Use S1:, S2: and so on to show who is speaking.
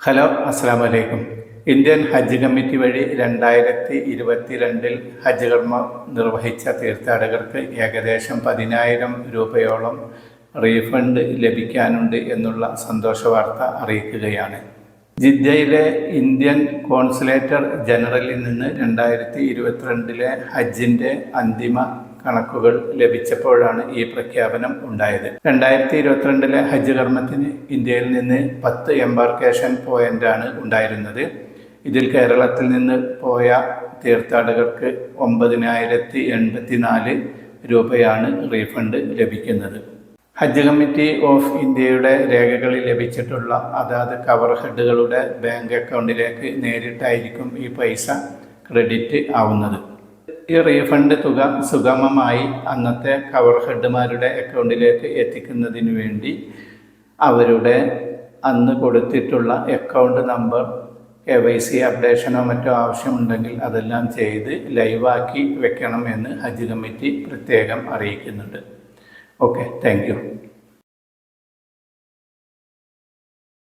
S1: Hello അസ്സാം വലൈക്കും Indian ഹജ്ജ് committee വഴി രണ്ടായിരത്തി ഇരുപത്തിരണ്ടിൽ ഹജ്ജ് കർമ്മം നിർവഹിച്ച തീർത്ഥാടകർക്ക് ഏകദേശം പതിനായിരം രൂപയോളം റീഫണ്ട് ലഭിക്കാനുണ്ട് എന്നുള്ള സന്തോഷ വാർത്ത അറിയിക്കുകയാണ്. ജിദ്ദയിലെ ഇന്ത്യൻ കോൺസുലേറ്റർ ജനറലിൽ നിന്ന് രണ്ടായിരത്തി ഇരുപത്തിരണ്ടിലെ ഹജ്ജിന്റെ അന്തിമ കണക്കുകൾ ലഭിച്ചപ്പോഴാണ് ഈ പ്രഖ്യാപനം ഉണ്ടായത്. രണ്ടായിരത്തി ഇരുപത്തിരണ്ടിലെ ഹജ്ജ് കർമ്മത്തിന് ഇന്ത്യയിൽ നിന്ന് പത്ത് എംബാർക്കേഷൻ പോയിന്റാണ് ഉണ്ടായിരുന്നത്. ഇതിൽ കേരളത്തിൽ നിന്ന് പോയ തീർത്ഥാടകർക്ക് ഒമ്പതിനായിരത്തി എൺപത്തി നാല് രൂപയാണ് റീഫണ്ട് ലഭിക്കുന്നത്. ഹജ്ജ് കമ്മിറ്റി ഓഫ് ഇന്ത്യയുടെ രേഖകളിൽ ലഭിച്ചിട്ടുള്ള അതാത് കവർ ഹെഡുകളുടെ ബാങ്ക് അക്കൗണ്ടിലേക്ക് നേരിട്ടായിരിക്കും ഈ പൈസ ക്രെഡിറ്റ് ആവുന്നത്. ഈ റീഫണ്ട് തുക സുഗമമായി അന്നത്തെ കവർ ഹെഡ്മാരുടെ അക്കൗണ്ടിലേക്ക് എത്തിക്കുന്നതിന് വേണ്ടി അവരുടെ അന്ന് കൊടുത്തിട്ടുള്ള account number K Y C അപ്ഡേഷനോ മറ്റോ ആവശ്യമുണ്ടെങ്കിൽ അതെല്ലാം ചെയ്ത് ലൈവാക്കി വെക്കണമെന്ന് ഹജ്ജ് കമ്മിറ്റി പ്രത്യേകം അറിയിക്കുന്നുണ്ട്. Okay thank